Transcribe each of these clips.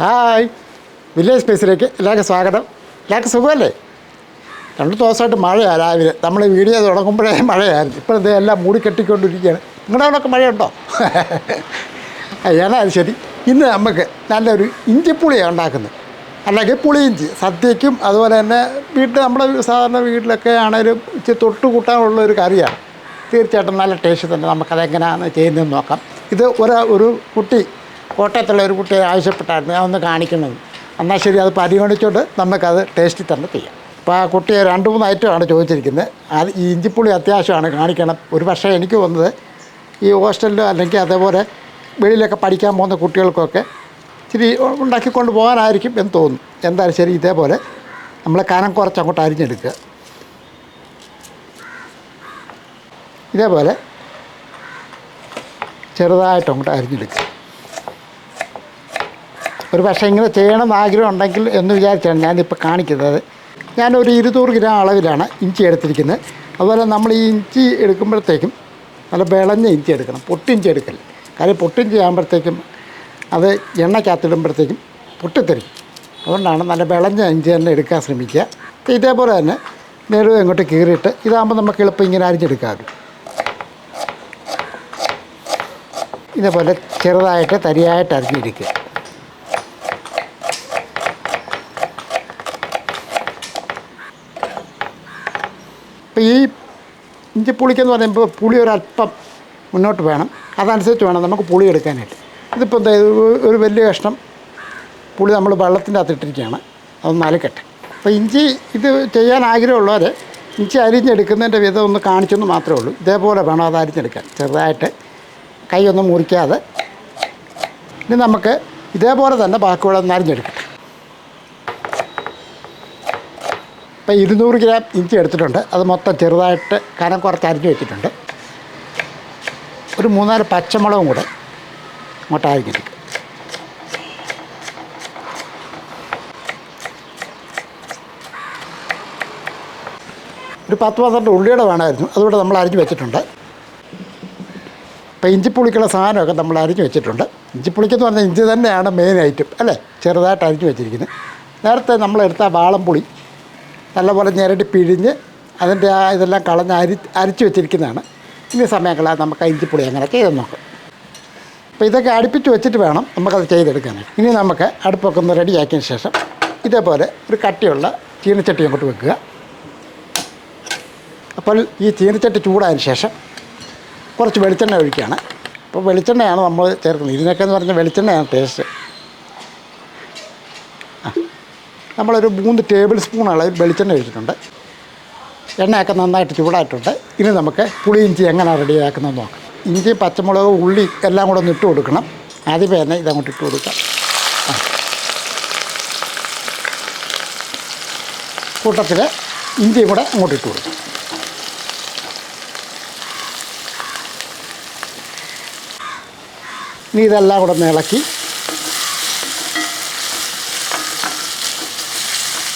Hi. Village സ്പേസിലേക്ക് എല്ലാവർക്കും സ്വാഗതം. എല്ലാവർക്കും സുഖമല്ലേ? രണ്ട് ദിവസമായിട്ട് മഴയാണ് രാവിലെ. നമ്മൾ വീഡിയോ തുടങ്ങുമ്പോഴേ മഴയായിരുന്നു. ഇപ്പോൾ ഇത് എല്ലാം മൂടി കെട്ടിക്കൊണ്ടിരിക്കുകയാണ്. നിങ്ങളുടെ അവിടെയൊക്കെ മഴയുണ്ടോ? ഏതാ അത് ശരി. ഇന്ന് നമുക്ക് നല്ലൊരു ഇഞ്ചിപ്പുളിയാണ് ഉണ്ടാക്കുന്നത്. അല്ലെങ്കിൽ ഇഞ്ചി സദ്യയ്ക്കും അതുപോലെ തന്നെ വീട്ടിൽ നമ്മുടെ സാധാരണ വീട്ടിലൊക്കെ ആണെങ്കിലും ഇച്ചിരി തൊട്ട് കൂട്ടാനുള്ള ഒരു കറിയാണ്. തീർച്ചയായിട്ടും നല്ല ടേസ്റ്റ് തന്നെ. നമുക്കതെങ്ങനെയാണ് ചെയ്യുന്നതെന്ന് നോക്കാം. ഇത് ഒരു ഒരു കുട്ടി കോട്ടയത്തുള്ള ഒരു കുട്ടി ആവശ്യപ്പെട്ടായിരുന്നു അതൊന്ന് കാണിക്കണമെന്ന് എന്നാൽ ശരി അത് പരിഗണിച്ചുകൊണ്ട് നമുക്കത് ടേസ്റ്റിൽ തന്നെ ചെയ്യാം. അപ്പോൾ ആ കുട്ടിയെ രണ്ട് മൂന്ന് ഐറ്റമാണ് ചോദിച്ചിരിക്കുന്നത്. അത് ഈ ഇഞ്ചിപ്പുളി അത്യാവശ്യമാണ് കാണിക്കണം. ഒരു പക്ഷേ എനിക്ക് വന്നത് ഈ ഹോസ്റ്റലിലോ അല്ലെങ്കിൽ അതേപോലെ വെളിയിലൊക്കെ പഠിക്കാൻ പോകുന്ന കുട്ടികൾക്കൊക്കെ ഇച്ചിരി ഉണ്ടാക്കിക്കൊണ്ട് പോകാനായിരിക്കും എന്ന് തോന്നുന്നു. എന്തായാലും ശരി ഇതേപോലെ നമ്മൾ കനം കുറച്ച് അങ്ങോട്ട് അരിഞ്ഞെടുക്കുക. ഇതേപോലെ ചെറുതായിട്ട് അങ്ങോട്ട് അരിഞ്ഞെടുക്കുക. ഒരു പക്ഷേ ഇങ്ങനെ ചെയ്യണമെന്ന് ആഗ്രഹം ഉണ്ടെങ്കിൽ എന്ന് വിചാരിച്ചാണ് ഞാനിപ്പോൾ കാണിക്കുന്നത്. ഞാനൊരു ഇരുന്നൂറ് ഗ്രാം അളവിലാണ് ഇഞ്ചി എടുത്തിരിക്കുന്നത്. അതുപോലെ നമ്മൾ ഈ ഇഞ്ചി എടുക്കുമ്പോഴത്തേക്കും നല്ല വിളഞ്ഞ ഇഞ്ചി എടുക്കണം പൊട്ടിഞ്ചി എടുക്കൽ കാര്യം പൊട്ടിഞ്ചി ആകുമ്പോഴത്തേക്കും അത് എണ്ണയ്ക്കകത്തിടുമ്പോഴത്തേക്കും പൊട്ടിത്തെറിക്കും അതുകൊണ്ടാണ് നല്ല വിളഞ്ഞ ഇഞ്ചി തന്നെ എടുക്കാൻ ശ്രമിക്കുക. ഇതേപോലെ തന്നെ നേരെ ഇങ്ങോട്ട് കീറിയിട്ട് ഇതാകുമ്പോൾ നമുക്ക് എളുപ്പം ഇങ്ങനെ അരിഞ്ഞെടുക്കാമല്ലോ. ഇതേപോലെ ചെറുതായിട്ട് തരിയായിട്ട് അരിഞ്ഞിരിക്കുക അപ്പോൾ ഈ ഇഞ്ചിപ്പുളിക്കെന്ന് പറയുമ്പോൾ പുളി ഒരല്പം മുന്നോട്ട് വേണം. അതനുസരിച്ച് വേണം നമുക്ക് പുളി എടുക്കാനായിട്ട്. ഇതിപ്പോൾ എന്താ ഒരു വലിയ കഷ്ണം പുളി നമ്മൾ വെള്ളത്തിന്റെ അകത്ത് ഇട്ടിരിക്കുകയാണ്. അത് അലക്കട്ടെ. അപ്പോൾ ഇഞ്ചി ഇത് ചെയ്യാൻ ആഗ്രഹമുള്ളവർ ഇഞ്ചി അരിഞ്ഞെടുക്കുന്നതിന്റെ വിധം ഒന്ന് കാണിച്ചെന്ന് മാത്രമേ ഉള്ളൂ. ഇതേപോലെ വേണം അത് അരിഞ്ഞെടുക്കാൻ. ചെറുതായിട്ട് കൈയൊന്നും മുറിക്കാതെ. ഇനി നമുക്ക് ഇതേപോലെ തന്നെ ബാക്കിയുള്ള ഒന്ന് അരിഞ്ഞെടുക്കട്ടെ. ഇപ്പോൾ ഇരുന്നൂറ് ഗ്രാം ഇഞ്ചി എടുത്തിട്ടുണ്ട്. അത് മൊത്തം ചെറുതായിട്ട് കനം കുറച്ച് അരിഞ്ഞ് വെച്ചിട്ടുണ്ട്. ഒരു മൂന്നാൽ പച്ചമുളകും കൂടെ അങ്ങോട്ട് അരിഞ്ഞെടുക്കും ഒരു പത്ത് പന്ത്രണ്ട് ഉള്ളിയുടെ വേണമായിരുന്നു. അതുകൂടെ നമ്മൾ അരിഞ്ഞ് വെച്ചിട്ടുണ്ട്. ഇപ്പോൾ ഇഞ്ചിപ്പുളിക്കുള്ള സാധനമൊക്കെ നമ്മൾ അരിഞ്ഞ് വെച്ചിട്ടുണ്ട്. ഇഞ്ചിപ്പുളിക്കെന്ന് പറഞ്ഞാൽ ഇഞ്ചി തന്നെയാണ് മെയിൻ ഐറ്റം അല്ലേ? ചെറുതായിട്ട് അരിഞ്ഞ് വെച്ചിരിക്കുന്നത്. നേരത്തെ നമ്മളെടുത്ത വാളംപുളി നല്ലപോലെ ഞെരടി പിഴിഞ്ഞ് അതിന്റെ ആ ഇതെല്ലാം കളഞ്ഞ് അരി അരിച്ച് വെച്ചിരിക്കുന്നതാണ്. ഇനി സമയം കളയാൻ നമുക്ക് അഞ്ചിപ്പൊടി അങ്ങനെ ചെയ്ത് നോക്കാം. അപ്പോൾ ഇതൊക്കെ അടുപ്പിച്ച് വെച്ചിട്ട് വേണം നമുക്കത് ചെയ്തെടുക്കാനായിട്ട് ഇനി നമുക്ക് അടുപ്പൊക്കെ ഒന്ന് റെഡിയാക്കിയതിന് ശേഷം ഇതേപോലെ ഒരു കട്ടിയുള്ള ചീനച്ചട്ടി അങ്ങോട്ട് വെക്കുക. അപ്പോൾ ഈ ചീനച്ചട്ടി ചൂടായതിന് ശേഷം കുറച്ച് വെളിച്ചെണ്ണ ഒഴിക്കുകയാണ്. അപ്പോൾ വെളിച്ചെണ്ണയാണ് നമ്മൾ ചേർക്കുന്നത്. ഇതിനൊക്കെ എന്ന് പറഞ്ഞാൽ വെളിച്ചെണ്ണയാണ് ടേസ്റ്റ് നമ്മളൊരു മൂന്ന് ടേബിൾ സ്പൂൺ അളവിൽ വെളിച്ചെണ്ണ ഒഴിച്ചിട്ടുണ്ട്. എണ്ണയൊക്കെ നന്നായിട്ട് ചൂടായിട്ടുണ്ട്. ഇനി നമുക്ക് പുളി ഇഞ്ചി എങ്ങനെ റെഡിയാക്കുന്നത് നോക്കാം. ഇഞ്ചി പച്ചമുളക് ഉള്ളി എല്ലാം കൂടെ ഒന്ന് ഇട്ട് കൊടുക്കണം. ആദ്യമേ തന്നെ ഇതങ്ങോട്ട് ഇട്ട് കൊടുക്കാം. കൂട്ടത്തിൽ ഇഞ്ചി കൂടെ അങ്ങോട്ട് ഇട്ട് കൊടുക്കും. ഇനി ഇതെല്ലാം കൂടെ ഒന്ന് ഇളക്കി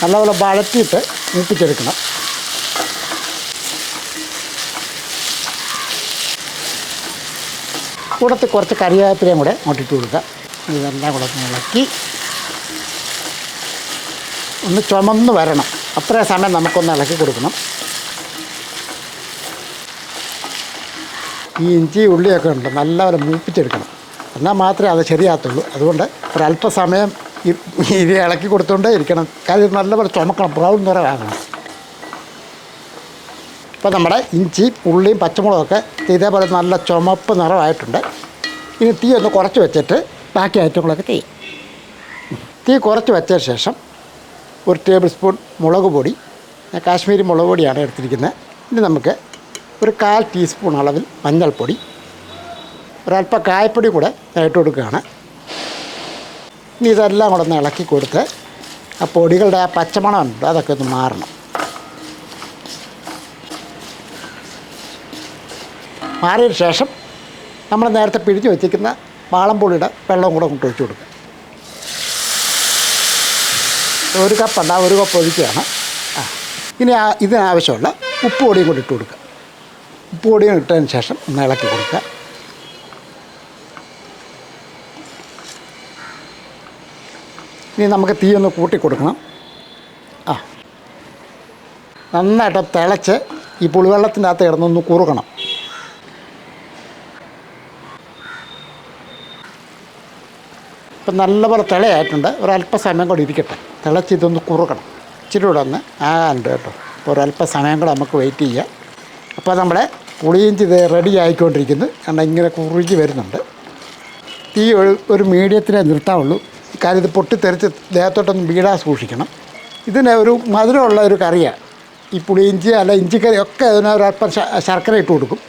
നല്ലപോലെ വഴറ്റിയിട്ട് മൂപ്പിച്ചെടുക്കണം. കൂടത്തിൽ കുറച്ച് കറിവേപ്പിലയും കൂടെ അങ്ങോട്ടിട്ട് കൊടുക്കുക. ഇതെല്ലാം കൂടെ ഇളക്കി. ഒന്ന് ചുമന്ന് വരണം. അത്രയും സമയം നമുക്കൊന്ന് ഇളക്കി കൊടുക്കണം. ഈ ഇഞ്ചി ഉള്ളിയൊക്കെ ഉണ്ട്. നല്ലപോലെ മൂപ്പിച്ചെടുക്കണം. എന്നാൽ മാത്രമേ അത് ശരിയാകത്തുള്ളൂ. അതുകൊണ്ട് ഒരല്പസമയം ഇത് ഇളക്കി കൊടുത്തുകൊണ്ടേ ഇരിക്കണം. കാര്യം നല്ലപോലെ ചുമക്കണം. ബ്രൗൺ നിറമാകണം ഇപ്പോൾ നമ്മുടെ ഇഞ്ചി ഉള്ളിയും പച്ചമുളകൊക്കെ ഇതേപോലെ നല്ല ചുമപ്പ് നിറമായിട്ടുണ്ട്. ഇനി തീ ഒന്ന് കുറച്ച് വെച്ചിട്ട് ബാക്കി ഐറ്റങ്ങളൊക്കെ ചെയ്യും. തീ കുറച്ച് വെച്ച ശേഷം ഒരു ടേബിൾ സ്പൂൺ മുളക് പൊടി കാശ്മീരി മുളക് പൊടിയാണ് എടുത്തിരിക്കുന്നത്. ഇനി നമുക്ക് ഒരു കാൽ ടീസ്പൂൺ അളവിൽ മഞ്ഞൾപ്പൊടി ഒരല്പം കായപ്പൊടി കൂടെ ഇട്ട് കൊടുക്കുകയാണ്. ഇനി ഇതെല്ലാം കൂടെ ഒന്ന് ഇളക്കി കൊടുത്ത് ആ പൊടികളുടെ ആ പച്ചമണം ഉണ്ട് അതൊക്കെ ഒന്ന് മാറണം. മാറിയതിന് ശേഷം നമ്മൾ നേരത്തെ പിഴിഞ്ഞ് വെച്ചിരിക്കുന്ന വാളംപൊടിയുടെ വെള്ളം കൂടെ കൊണ്ട് ഒഴിച്ചു കൊടുക്കുക. ഒരു കപ്പ് ഉണ്ട് ആ ഒരു കപ്പ് ഒഴിക്കുകയാണ്. ആ ഇനി ഇതിനാവശ്യമുള്ള ഉപ്പ് പൊടിയും കൂടി ഇട്ട് കൊടുക്കുക. ഉപ്പ് പൊടിയും ഇട്ടതിന് ശേഷം ഒന്ന് ഇളക്കി കൊടുക്കുക. ഇനി നമുക്ക് തീ ഒന്ന് കൂട്ടി കൊടുക്കണം. ആ. നന്നായിട്ട് തിളച്ച് ഈ പുളിവെള്ളത്തിന്റെ അകത്ത് കിടന്നൊന്ന് കുറുക്കണം ഇപ്പം നല്ലപോലെ തിളയായിട്ടുണ്ട്. ഒരല്പസമയം കൂടി ഇരിക്കട്ടെ. തിളച്ച് ഇതൊന്ന് കുറുക്കണം ഇച്ചിരി കൂടെ ഒന്ന് ആകാനുണ്ട് കേട്ടോ. അപ്പോൾ ഒരല്പസമയം കൂടെ നമുക്ക് വെയിറ്റ് ചെയ്യാം. അപ്പോൾ നമ്മുടെ പുളിയിഞ്ചി ഇത് റെഡി ആയിക്കൊണ്ടിരിക്കുന്നു. കാരണം ഇങ്ങനെ കുറുകി വരുന്നുണ്ട്. തീ ഒരു മീഡിയത്തിനെ നിർത്താവുള്ളൂ. കാര്യം ഇത് പൊട്ടിത്തെറിച്ച് ദേഹത്തോട്ടൊന്നും വീടാ സൂക്ഷിക്കണം. ഇതിന് ഒരു മധുരമുള്ള ഒരു കറിയാണ് ഈ പുളി ഇഞ്ചി അല്ല ഇഞ്ചിക്കറി ഒക്കെ അതിന് ശർക്കര ഇട്ട് കൊടുക്കും.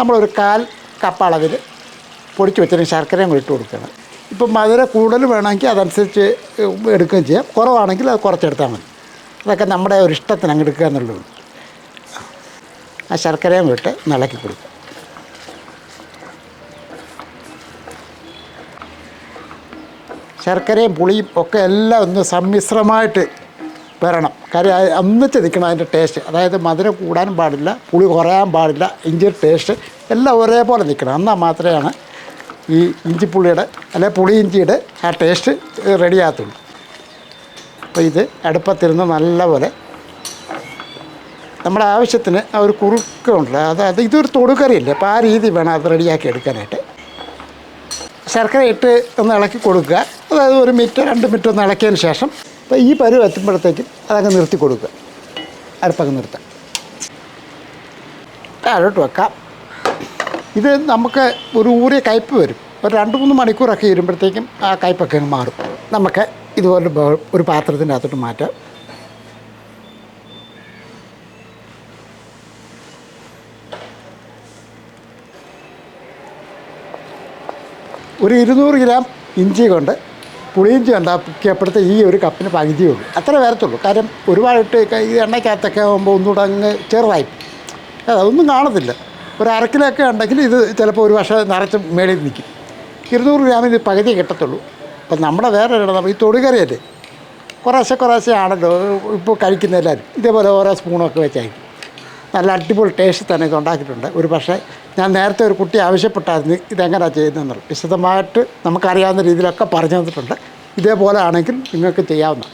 നമ്മളൊരു കാൽ കപ്പ് അളവിൽ പൊടിച്ച് വെച്ചിട്ട് ശർക്കരയും കൂടി ഇട്ട് കൊടുക്കണം. ഇപ്പം മധുര കൂടുതൽ വേണമെങ്കിൽ അതനുസരിച്ച് എടുക്കുകയും ചെയ്യാം. കുറവാണെങ്കിൽ അത് കുറച്ചെടുത്താൽ മതി. അതൊക്കെ നമ്മുടെ ഒരു ഇഷ്ടത്തിന് അങ്ങ് എടുക്കുക എന്നുള്ളൂ ആ ശർക്കരയും വിട്ട് നിളക്കി കൊടുക്കുക ശർക്കരയും പുളിയും ഒക്കെ എല്ലാം ഒന്ന് സമ്മിശ്രമായിട്ട് വരണം. കാര്യം ഒന്നിച്ച് നിൽക്കണം അതിന്റെ ടേസ്റ്റ് അതായത് മധുരം കൂടാൻ പാടില്ല പുളി കുറയാൻ പാടില്ല ഇഞ്ചി ടേസ്റ്റ് എല്ലാം ഒരേപോലെ നിൽക്കണം. എന്നാൽ മാത്രമാണ് ഈ ഇഞ്ചിപ്പുളിയുടെ അല്ലെ പുളി ഇഞ്ചിയുടെ ആ ടേസ്റ്റ് റെഡിയാകത്തുള്ളൂ അപ്പോൾ ഇത് അടുപ്പത്തിരുന്ന് നല്ലപോലെ നമ്മുടെ ആവശ്യത്തിന് ആ ഒരു കുറുക്കുണ്ടല്ലോ അത് അത് ഇതൊരു തൊടുകറിയല്ലേ? അപ്പോൾ ആ രീതി വേണം അത് റെഡിയാക്കി എടുക്കാനായിട്ട്. ശർക്കര ഇട്ട് ഒന്ന് ഇളക്കി കൊടുക്കുക. അതായത് ഒരു മിനിറ്റ് രണ്ട് മിനിറ്റ് ഒന്ന് ഇളക്കിയതിന് ശേഷം അപ്പോൾ ഈ പരുവ് എത്തുമ്പോഴത്തേക്കും അതങ്ങ് നിർത്തി കൊടുക്കുക. അടുപ്പങ്ങ് നിർത്താം. താഴോട്ട് വെക്കാം. ഇത് നമുക്ക് ഒരു ഊറിയ കയ്പ്പ് വരും. ഒരു രണ്ട് മൂന്ന് മണിക്കൂറൊക്കെ ഇരുമ്പോഴത്തേക്കും ആ കയ്പ്പൊക്കെ അങ്ങ് മാറും. നമുക്ക് ഇതുപോലെ ഒരു പാത്രത്തിന്റെ അകത്തോട്ട് മാറ്റാം. ഒരു ഇരുന്നൂറ് ഗ്രാം ഇഞ്ചി കൊണ്ട് പുളിയിഞ്ചി ഉണ്ടാക്കിയപ്പോഴത്തെ ഈ ഒരു കപ്പിന് പകുതിയുള്ളൂ അത്ര വരത്തുള്ളൂ. കാര്യം ഒരുപാടിട്ട് ഈ എണ്ണയ്ക്കകത്തൊക്കെ ആകുമ്പോൾ ഒന്നുകൂടെ അങ്ങ് ചെറുതായി. അതൊന്നും കാണത്തില്ല. ഒരു അരക്കിലൊക്കെ ഉണ്ടെങ്കിൽ ഇത് ചിലപ്പോൾ ഒരു വർഷം നിറച്ച് മേളിൽ നിൽക്കും. ഇരുന്നൂറ് ഗ്രാമിന് പകുതി കിട്ടത്തുള്ളൂ. അപ്പം നമ്മുടെ വേറെ ഇടണം ഈ തൊടുകറിയല്ലേ? കുറേശ്ശെ കുറേശ്ശെ ആണല്ലോ ഇപ്പോൾ കഴിക്കുന്ന എല്ലാവരും. ഇതേപോലെ ഓരോ സ്പൂണൊക്കെ വെച്ചായിരിക്കും. നല്ല അടിപൊളി ടേസ്റ്റ് തന്നെ ഇത് ഉണ്ടാക്കിയിട്ടുണ്ട്. ഒരു പക്ഷേ ഞാൻ നേരത്തെ ഒരു കുട്ടി ആവശ്യപ്പെട്ടായിരുന്നു ഇതെങ്ങനെയാണ് ചെയ്യുന്നതെന്നുള്ളത് വിശദമായിട്ട് നമുക്കറിയാവുന്ന രീതിയിലൊക്കെ പറഞ്ഞു തന്നിട്ടുണ്ട്. ഇതേപോലെ ആണെങ്കിൽ നിങ്ങൾക്ക് ചെയ്യാവുന്ന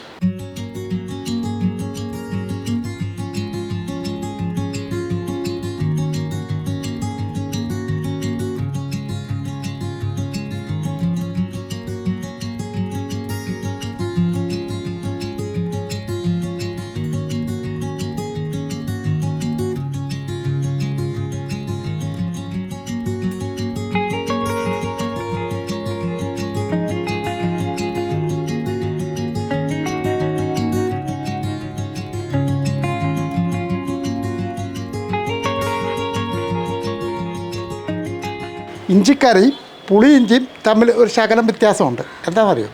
ഇഞ്ചിക്കറി പുളിയിഞ്ചിയും തമ്മിൽ ഒരു ശകലം വ്യത്യാസമുണ്ട്. എന്താണെന്നറിയോ?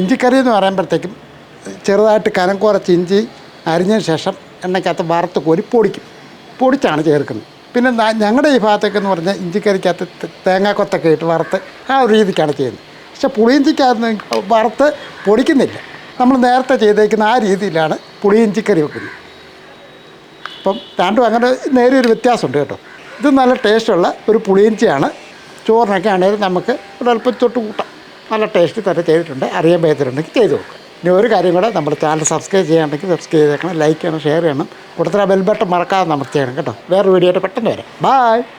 ഇഞ്ചിക്കറി എന്ന് പറയുമ്പോഴത്തേക്കും ചെറുതായിട്ട് കനം കുറച്ച് ഇഞ്ചി അരിഞ്ഞതിന് ശേഷം എണ്ണയ്ക്കകത്ത് വറുത്ത് കോരി പൊടിക്കും. പൊടിച്ചാണ് ചേർക്കുന്നത്. പിന്നെ ഞങ്ങളുടെ ഈ ഭാഗത്തൊക്കെ എന്ന് പറഞ്ഞാൽ ഇഞ്ചിക്കറിക്കകത്ത് തേങ്ങാക്കൊത്തൊക്കെ ഇട്ട് വറുത്ത് ആ ഒരു രീതിക്കാണ് ചെയ്യുന്നത്. പക്ഷേ പുളിയിഞ്ചിക്കകത്ത് വറുത്ത് പൊടിക്കുന്നില്ല. നമ്മൾ നേരത്തെ ചെയ്തേക്കുന്ന ആ രീതിയിലാണ് പുളിയിഞ്ചിക്കറി വെക്കുന്നത്. അപ്പം രണ്ടും അങ്ങനെ നേരെ നേരിയൊരു വ്യത്യാസമുണ്ട് കേട്ടോ. ഇത് നല്ല ടേസ്റ്റുള്ള ഒരു പുളിയിഞ്ചിയാണ് ചോറിനൊക്കെ ആണെങ്കിലും നമുക്ക് ഒരല്പം തൊട്ട് കൂട്ടാം. നല്ല ടേസ്റ്റ് തന്നെ ചെയ്തിട്ടുണ്ട്. അറിയാൻ പറ്റത്തിലുണ്ടെങ്കിൽ ചെയ്ത് നോക്കുക ഇനി ഒരു കാര്യം കൂടെ നമ്മുടെ ചാനൽ സബ്സ്ക്രൈബ് ചെയ്യാണ്ടെങ്കിൽ സബ്സ്ക്രൈബ് ചെയ്തേക്കണം ലൈക്ക് ചെയ്യണം ഷെയർ ചെയ്യണം. കൂടുതൽ ബെൽ ബട്ടൺ മറക്കാതെ ചെയ്യണം കേട്ടോ. വേറെ വീഡിയോ ആയിട്ട് പെട്ടെന്ന് വരാം. ബായ്